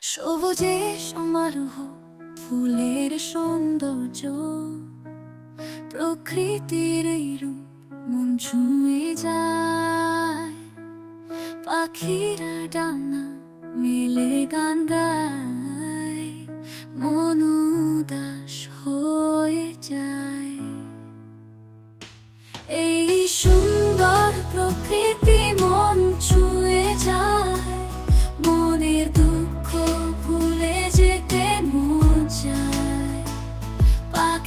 সবুজে সমারোহ, ফুলের সৌন্দর্য। প্রকৃতির এই রূপ মন ছুঁয়ে যায়। পাখিরা ডানা মেলে গান গায় হয়ে যায়। এই সুন্দর প্রকৃতি মন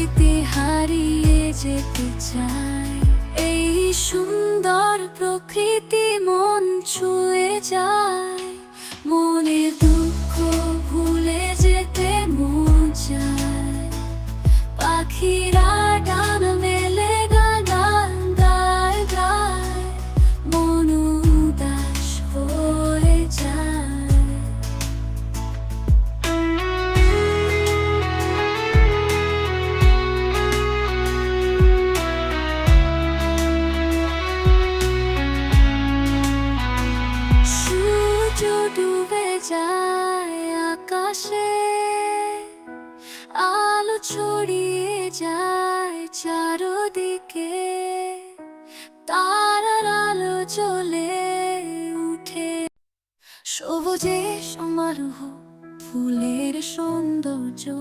প্রকৃতি হারিয়ে যেতে চায় এই সুন্দর প্রকৃতি মন ছুঁয়ে যায়। মনে যায় আকাশে আলো ছড়িয়ে যায় চারদিকে। তারার আলো চলে উঠে। সবুজে সমারোহ ফুলের সৌন্দর্য।